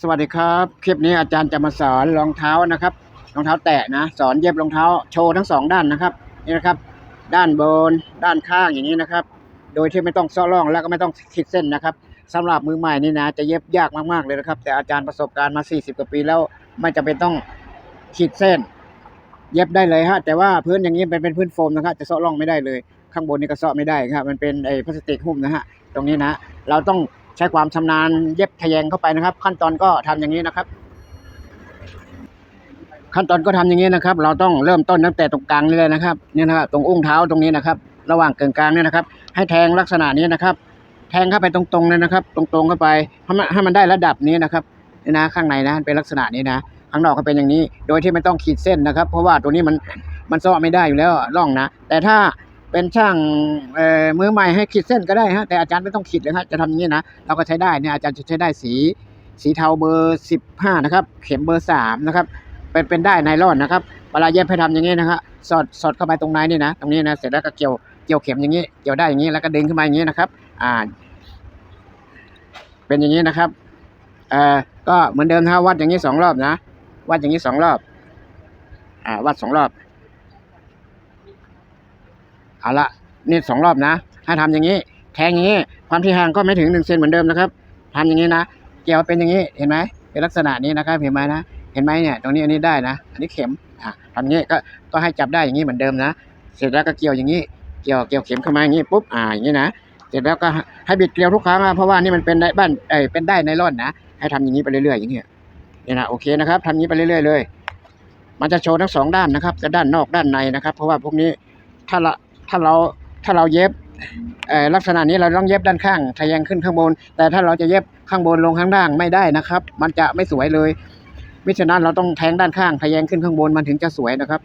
สวัสดีครับ คลิปนี้อาจารย์จะมาสอนรองเท้านะครับรองเท้าแตะนะสอนเย็บรองเท้าโชว์ทั้งสองด้านนะครับนี่นะครับ ด้านบน ด้านข้างอย่างนี้นะครับ โดยที่ไม่ต้องซ้อร่องแล้วก็ไม่ต้องขีดเส้นนะครับสำหรับมือใหม่นี่นะ จะเย็บยากมากๆเลยนะครับ แต่อาจารย์ประสบการณ์มา 40 กว่าปีแล้วไม่จำเป็นต้องขีดเส้น เย็บได้เลยฮะแต่ว่าพื้นอย่างนี้เป็นเป็นพื้นโฟมนะครับจะซ้อร่องไม่ได้เลย ข้างบนนี่ก็ซ้อไม่ได้ครับมันเป็นไอ้พลาสติกหุ้มนะฮะตรงนี้นะ เราต้อง ใช้ความชำนาญเย็บทะแยงเข้าไปนะครับ ขั้นตอนก็ทำอย่างนี้นะครับ ขั้นตอนก็ทำอย่างนี้นะครับ เราต้องเริ่มต้นตั้งแต่ตรงกลางนี่เลยนะครับเนี่ยนะครับตรงอุ้งเท้าตรงนี้นะครับ ระหว่างเกินกลางเนี่ยนะครับ ให้แทงลักษณะนี้นะครับ แทงเข้าไปตรงๆเลยนะครับ ตรงๆเข้าไปให้มันให้มันได้ระดับนี้นะครับนี่นะข้างในนะเป็นลักษณะนี้นะข้างนอกก็เป็นอย่างนี้ โดยที่ไม่ต้องขีดเส้นนะครับ เพราะว่าตัวนี้มันมันซ้อไม่ได้อยู่แล้วร่องนะ แต่ถ้า เป็นช่างมือใหม่ให้ขีดเส้นก็ได้ฮะแต่อาจารย์ไม่ต้องขีดเลยครับจะทำอย่างนี้นะเราก็ใช้ได้เนี่ยอาจารย์จะใช้ได้สี สีเทาเบอร์สิบห้านะครับ เข็มเบอร์สามนะครับ เป็นเป็นได้ไนลอนนะครับเวลาเย็บให้ทำอย่างนี้นะครับสอดสอดเข้าไปตรงในนี่นะตรงนี้นะเสร็จแล้วก็เกี่ยวเกี่ยวเข็มอย่างนี้ เกี่ยวได้อย่างนี้แล้วก็ดึงขึ้นมาอย่างนี้นะครับ อ่า เป็นอย่างนี้นะครับเอ่อก็เหมือนเดิมนะครับวัดอย่างนี้สองรอบนะวัดอย่างนี้สองรอบ อ่าวัดสองรอบ เอาละนี่สองรอบนะถ้าทำอย่างนี้ แทงอย่างนี้ ความที่ห่างก็ไม่ถึงหนึ่งเซนเหมือนเดิมนะครับทำอย่างนี้นะ เกี่ยวเป็นอย่างนี้ เห็นไหมเป็นลักษณะนี้นะครับ เห็นไหมนะ เห็นไหมเนี่ย ตรงนี้อันนี้ได้นะ อันนี้เข็ม อะทำอย่างนี้ก็ ก็ให้จับได้อย่างนี้เหมือนเดิมนะ เสร็จแล้วก็เกี่ยวอย่างนี้ เกี่ยว เกี่ยวเข็มเข้ามาอย่างนี้ปุ๊บ อ่า อย่างนี้นะ เสร็จแล้วก็ให้บิดเกลียวทุกครั้งอะเพราะว่านี่มันเป็นได้บ้านเอ้ยเป็นได้ไนลอนนะ ให้ทำอย่างนี้ไปเรื่อยๆอย่างเงี้ยเนี่ยนะ โอเคนะครับทำอย่างนี้ไปเรื่อยๆเลย มันจะโชว์ทั้งสองด้านนะครับจะด้านนอกด้านในนะครับ เพราะว่าพวกนี้ถ้าเรา ถ้าเราถ้าเราเย็บลักษณะนี้เราต้องเย็บด้านข้างทะแยงขึ้นข้างบน แต่ถ้าเราจะเย็บข้างบนลงข้างล่างไม่ได้นะครับ มันจะไม่สวยเลยมิฉะนั้นเราต้องแทงด้านข้างทะแยงขึ้นข้างบนมันถึงจะสวยนะครับ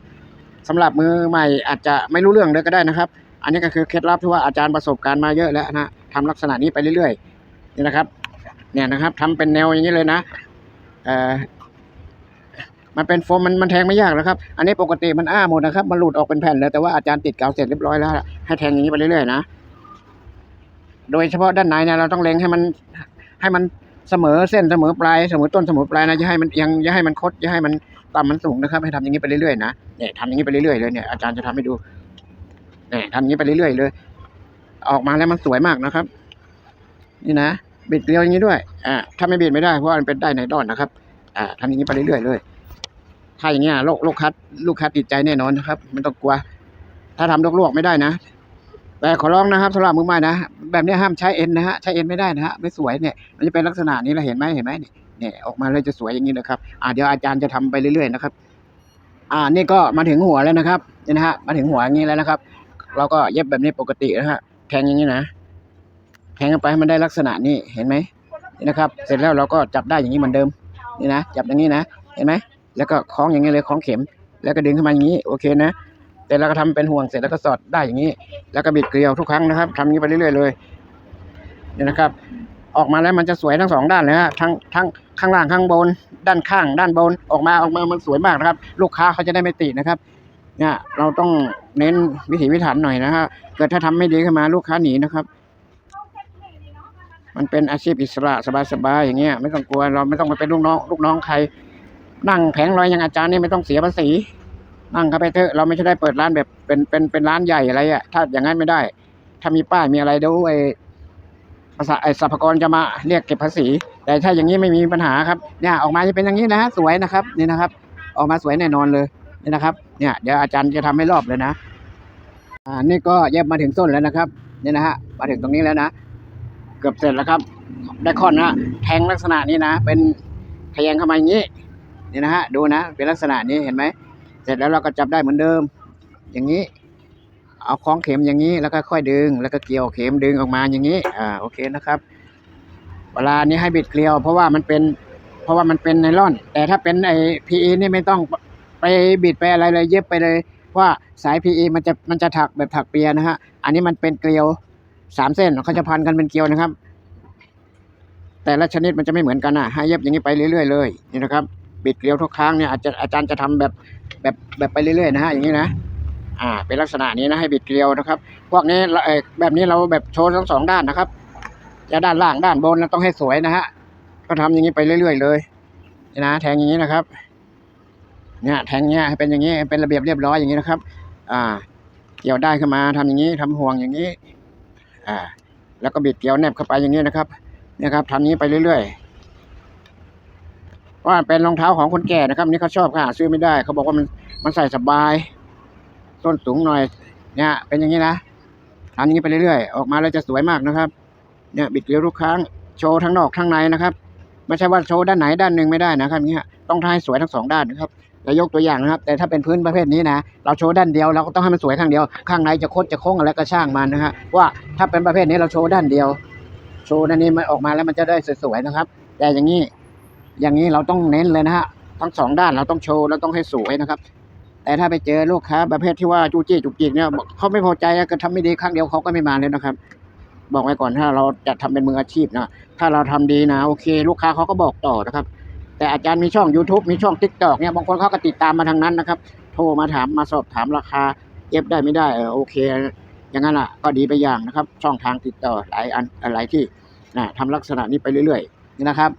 สำหรับมือใหม่อาจจะไม่รู้เรื่องเลยก็ได้นะครับ อันนี้ก็คือเคล็ดลับที่ว่าอาจารย์ประสบการณ์มาเยอะแล้วนะทำลักษณะนี้ไปเรื่อยๆนี่นะครับ เนี่ยนะครับทำเป็นแนวอย่างนี้เลยนะเอ่อ มันเป็นโฟมมันมันแทงไม่ยากนะครับ อันนี้ปกติมันอ้าหมดนะครับ มันหลุดออกเป็นแผ่นแล้วแต่ว่าอาจารย์ติดกาวเสร็จเรียบร้อยแล้ว ให้แทงอย่างนี้ไปเรื่อยๆนะ โดยเฉพาะด้านในเนี่ยเราต้องเล็งให้มันให้มันเสมอเส้นเสมอปลายเสมอต้นเสมอปลายนะอย่าให้มันเอียงอย่าให้มันคดอย่าให้มันต่ำมันสูงนะครับ ให้ทำอย่างนี้ไปเรื่อยๆนะเนี่ยทำอย่างนี้ไปเรื่อยๆเลยเนี่ยอาจารย์จะทำให้ดูเนี่ยทำอย่างนี้ไปเรื่อยๆเลย ออกมาแล้วมันสวยมากนะครับ นี่นะบิดเกลียวอย่างนี้ด้วยอ่าถ้าไม่บิดไม่ได้เพราะมันเป็นได้ในดอนนะครับ อ่าทำอย่างนี้ไปเรื่อยๆเลย ถ้าอย่างเงี้ยโรคโรคคัดลูกคัดติดใจแน่นอนนะครับไม่ต้องกลัว ถ้าทำลวกๆไม่ได้นะ แต่ขอร้องนะครับสำหรับมือใหม่นะแบบนี้ห้ามใช้เอ็นนะฮะใช้เอ็นไม่ได้นะฮะไม่สวยเนี่ย มันจะเป็นลักษณะนี้เราเห็นไหมเห็นไหมเนี่ยเนี่ยออกมาเลยจะสวยอย่างนี้นะครับอ่าเดี๋ยวอาจารย์จะทำไปเรื่อยๆนะครับ อ่านี่ก็มาถึงหัวแล้วนะครับนี่นะฮะมาถึงหัวอย่างนี้แล้วนะครับ เราก็เย็บแบบนี้ปกตินะฮะแทงอย่างนี้นะแทงไปให้มันได้ลักษณะนี้เห็นไหมนี่นะครับ เสร็จแล้วเราก็จับได้อย่างนี้เหมือนเดิมนี่นะจับอย่างนี้นะ เห็นไหม แล้วก็คล้องอย่างนี้เลยคล้องเข็ม แล้วก็ดึงขึ้นมาอย่างนี้โอเคนะแต่เราก็ทำเป็นห่วงเสร็จแล้วก็สอดได้อย่างนี้ แล้วก็บิดเกลียวทุกครั้งนะครับทำนี้ไปเรื่อยๆเลยนี่นะครับ ออกมาแล้วมันจะสวยทั้งสองด้านเลยฮะทั้งทั้งข้างล่างข้างบน ด้านข้าง ด้านบนออกมาออกมามันสวยมากนะครับ ลูกค้าเขาจะได้ไม่ตินะครับเนี่ยเราต้องเน้นวิถีพิถันหน่อยนะฮะเกิดถ้าทำไม่ดีขึ้นมาลูกค้าหนีนะครับ มันเป็นอาชีพอิสระสบายๆอย่างเงี้ยไม่ต้องกลัวเราไม่ต้องไปเป็นลูกน้องลูกน้องใคร นั่งแผงลอยอย่างอาจารย์นี่ไม่ต้องเสียภาษี นั่งเข้าไปเถอะเราไม่ใช่ได้เปิดร้านแบบเป็นเป็นเป็นร้านใหญ่อะไรอะถ้าอย่างนั้นไม่ได้ ถ้ามีป้ายมีอะไรเดี๋ยวไอ้ภาษาไอ้สรรพากรจะมาเรียกเก็บภาษี แต่ถ้าอย่างนี้ไม่มีปัญหาครับเนี่ยออกมาจะเป็นอย่างนี้นะสวยนะครับนี่นะครับ ออกมาสวยแน่นอนเลยนี่นะครับ เนี่ยเดี๋ยวอาจารย์จะทำให้รอบเลยนะอ่านี่ก็เย็บมาถึงต้นแล้วนะครับนี่นะฮะมาถึงตรงนี้แล้วนะเกือบเสร็จแล้วครับ ได้ค่อนนะแทงลักษณะนี้นะ เป็นทะแยงเข้ามาอย่างนี้ นี่นะฮะดูนะเป็นลักษณะนี้เห็นไหมเสร็จแล้วเราก็จับได้เหมือนเดิม อย่างนี้ เอาคล้องเข็มอย่างนี้แล้วก็ค่อยดึง แล้วก็เกี่ยวเข็มดึงออกมาอย่างนี้อ่าโอเคนะครับเวลานี้ให้บิดเกลียว เพราะว่ามันเป็นเพราะว่ามันเป็นไนลอน แต่ถ้าเป็นไอ้พีนี่ไม่ต้องไปบิดไปอะไรเลยเย็บไปเลยเพราะว่าสาย PE มันจะมันจะถักแบบถักเปียนะฮะ อันนี้มันเป็นเกลียวสามเส้นเขาจะพันกันเป็นเกลียวนะครับ แต่ละชนิดมันจะไม่เหมือนกันนะให้เย็บอย่างนี้ไปเรื่อยๆเลยนี่นะครับ บิดเกลียวทุกครั้งเนี่ยอาจจะอาจารย์จะทำแบบแบบแบบไปเรื่อยๆนะฮะอย่างนี้นะอ่าเป็นลักษณะนี้นะให้บิดเกลียวนะครับ พวกนี้เราแบบนี้เราแบบโชว์ทั้งสองด้านนะครับ จะด้านล่างด้านบนเราต้องให้สวยนะฮะก็ทำอย่างนี้ไปเรื่อยๆเลยนะแทงอย่างนี้นะครับ เนี่ยแทงเนี้ยเป็นอย่างนี้เป็นระเบียบเรียบร้อยอย่างนี้นะครับ อ่า เกี่ยวได้ขึ้นมาทำอย่างนี้ทำห่วงอย่างนี้ อ่า แล้วก็บิดเกลียวแนบเข้าไปอย่างนี้นะครับเนี่ยครับทำนี้ไปเรื่อยๆ ว่าเป็นรองเท้าของคนแก่นะครับนี่เขาชอบค่ะซื้อไม่ได้ เขาบอกว่ามันมันใส่สบายส้นสูงหน่อย เนี่ย เป็นอย่างนี้นะทำอย่างนี้ไปเรื่อยๆออกมาแล้วจะสวยมากนะครับ เนี่ยบิดเกลียวทุกครั้งโชว์ทั้งนอกทั้งในนะครับไม่ใช่ว่าโชว์ด้านไหนด้านหนึ่งไม่ได้นะครับเนี่ยต้องทำให้สวยทั้งสองด้านนะครับจะยกตัวอย่างนะครับ แต่ถ้าเป็นพื้นประเภทนี้นะเราโชว์ด้านเดียวเราก็ต้องให้มันสวยข้างเดียว ข้างในจะโคดจะโค้งอะไรก็ช่างมันนะฮะว่าถ้าเป็นประเภทนี้เราโชว์ด้านเดียว โชว์ด้านนี้มันออกมาแล้วมันจะได้สวยๆนะครับ แต่อย่างนี้ อย่างนี้เราต้องเน้นเลยนะฮะทั้งสองด้านเราต้องโชว์แล้วต้องให้สวยนะครับ แต่ถ้าไปเจอลูกค้าประเภทที่ว่าจูจี้จุกจิกเนี่ยเขาไม่พอใจก็ทำไม่ดีครั้งเดียวเขาก็ไม่มาเลยนะครับ บอกไว้ก่อนถ้าเราจะทำเป็นมืออาชีพนะถ้าเราทำดีนะโอเค ลูกค้าเขาก็บอกต่อนะครับ แต่อาจารย์มีช่อง YouTube มีช่อง Tik t o k เนี่ยบางคนเขาก็ติดตามมาทางนั้นนะครับ โทรมาถามมาสอบถามราคาเย็บได้ไม่ได้เออโอเค อย่างนั้นอะ ก็ดีไปอย่างนะครับ ช่องทางติดต่อหลายอันหลายที่นะทำลักษณะนี้ไปเรื่อยๆนะครับ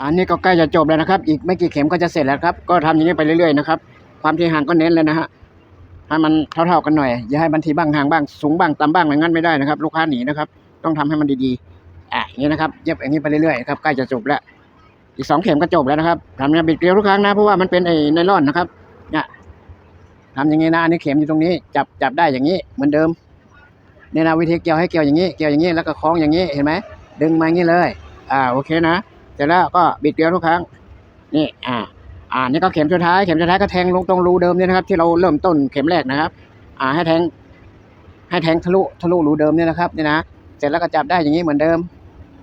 อันนี้ก็ใกล้จะจบแล้วนะครับ อีกไม่กี่เข็มก็จะเสร็จแล้วครับ ก็ทำอย่างนี้ไปเรื่อยๆนะครับ ความที่ห่างก็เน้นเลยนะฮะให้มันเท่าๆกันหน่อย อย่าให้บันทีบ้างห่างบ้างสูงบ้างต่ำบ้างอย่างนั้นไม่ได้นะครับ ลูกค้าหนีนะครับ ต้องทำให้มันดีๆอะอย่างนี้นะครับ เย็บอย่างนี้ไปเรื่อยๆครับ ใกล้จะจบแล้ว อีกสองเข็มก็จบแล้วนะครับทำเนี่ยบิดเกลียวทุกครั้งนะ เพราะว่ามันเป็นไอ้ไนลอนนะครับ เนี่ยทำอย่างนี้นะอันนี้เข็มอยู่ตรงนี้ จับจับได้อย่างนี้เหมือนเดิมเนี่ยนะวิธีเกี่ยวให้เกี่ยวอย่างนี้ เกี่ยวอย่างนี้แล้วก็คล้องอย่างนี้ เห็นไหมดึงมาอย่างนี้เลย อ่า โอเคนะ เสร็จแล้วก็บิดเกลียวทุกครั้ง นี่อ่า อ่านี่ก็เข็มสุดท้ายเข็มสุดท้ายก็แทงลงตรงรูเดิมเนี่ยนะครับ ที่เราเริ่มต้นเข็มแรกนะครับ อ่า ให้แทง ให้แทงทะลุทะลุรูเดิมเนี่ยนะครับนี่นะเสร็จแล้วก็จับได้อย่างนี้เหมือนเดิม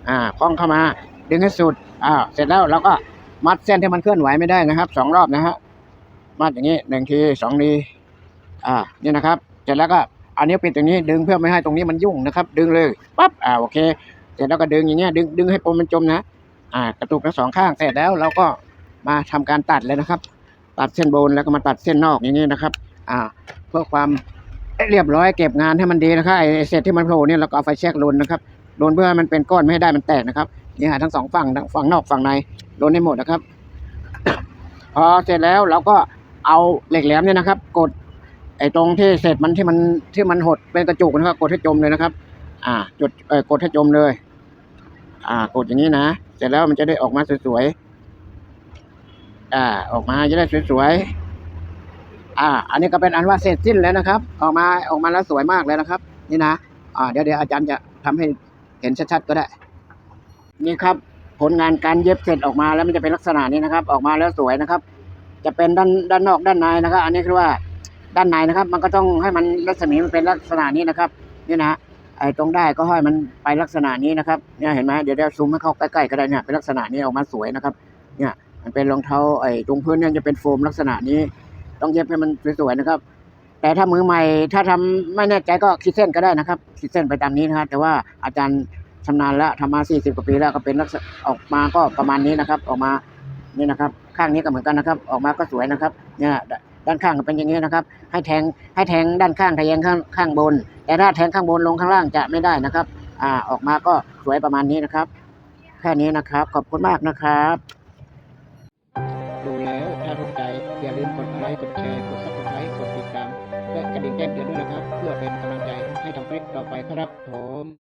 อ่าคล้องเข้ามา ดึงให้สุดอ่าเสร็จแล้วเราก็มัดเส้นที่มันเคลื่อนไหวไม่ได้นะครับสองรอบนะฮะมัดอย่างนี้หนึ่งทีสองทีอ่านี่นะครับ เสร็จแล้วก็อันนี้ปิดตรงนี้ดึงเพื่อไม่ให้ตรงนี้มันยุ่งนะครับ ดึงเลยปั๊บอ่าโอเค เสร็จแล้วก็ดึงอย่างเงี้ยดึงดึงให้ปมมันจมนะ อ่ากระตุกทั้งสองข้างเสร็จแล้วเราก็มาทำการตัดเลยนะครับ ตัดเส้นบนแล้วก็มาตัดเส้นนอกอย่างนี้นะครับอ่าเพื่อความเรียบร้อยเก็บงานให้มันดีนะครับไอ้เศษที่มันโผล่เนี่ยเราก็เอาไฟแช็กลนนะครับลนเพื่อให้มันเป็นก้อนไม่ให้ได้มันแตกนะครับนี่ฮะทั้งสองฝั่งฝั่งนอกฝั่งในลนให้หมดนะครับ พอเสร็จแล้วเราก็เอาเหล็กแหลมเนี่ยนะครับ กดไอ้ตรงที่เศษมันที่มันที่มันหดเป็นกระจุกนะครับ กดให้จมเลยนะครับ อ่า จุดเออกดให้จมเลย อ่ากดอย่างนี้นะ เสร็จแล้วมันจะได้ออกมาสวยๆ อ่า ออกมาจะได้สวยๆ อ่า อันนี้ก็เป็นอันว่าเสร็จสิ้นแล้วนะครับ ออกมาออกมาแล้วสวยมากเลยนะครับ นี่นะ อ่า เดี๋ยวเดี๋ยวอาจารย์จะทำให้เห็นชัดๆก็ได้ นี่ครับ ผลงานการเย็บเสร็จออกมาแล้วมันจะเป็นลักษณะนี้นะครับ ออกมาแล้วสวยนะครับ จะเป็นด้านด้านนอกด้านในนะครับ อันนี้คือว่าด้านในนะครับ มันก็ต้องให้มันรัศมีมันเป็นลักษณะนี้นะครับ นี่นะ ไอ้ตรงได้ก็ให้มันไปลักษณะนี้นะครับเนี่ยเห็นไหมเดี๋ยวเดี๋ยวซูมให้เข้าใกล้ๆก็ได้เนี่ยเป็นลักษณะนี้ออกมาสวยนะครับ เนี่ยมันเป็นรองเท้าไอ้ตรงพื้นเนี่ยจะเป็นโฟมลักษณะนี้ ต้องเย็บให้มันสวยๆนะครับ แต่ถ้ามือใหม่ถ้าทำไม่แน่ใจก็ขีดเส้นก็ได้นะครับขีดเส้นไปตามนี้นะครับแต่ว่าอาจารย์ชำนาญแล้วทำมา40กว่าปีแล้วก็เป็นลักษณะออกมาก็ประมาณนี้นะครับ ออกมานี่นะครับ ข้างนี้ก็เหมือนกันนะครับ ออกมาก็สวยนะครับ เนี่ย ด้านข้างก็เป็นอย่างนี้นะครับ ให้แทงให้แทงด้านข้างทะแยงข้างข้างบน แต่ถ้าแทงข้างบนลงข้างล่างจะไม่ได้นะครับ อ่าออกมาก็สวยประมาณนี้นะครับ แค่นี้นะครับ ขอบคุณมากนะครับ ดูแล้วถ้าถูกใจอย่าลืมกดไลค์กดแชร์กดซับสไครต์กดติดตามและกระดิ่งแจ้งเตือนด้วยนะครับ เพื่อเป็นกำลังใจให้ทำคลิปต่อไปครับผม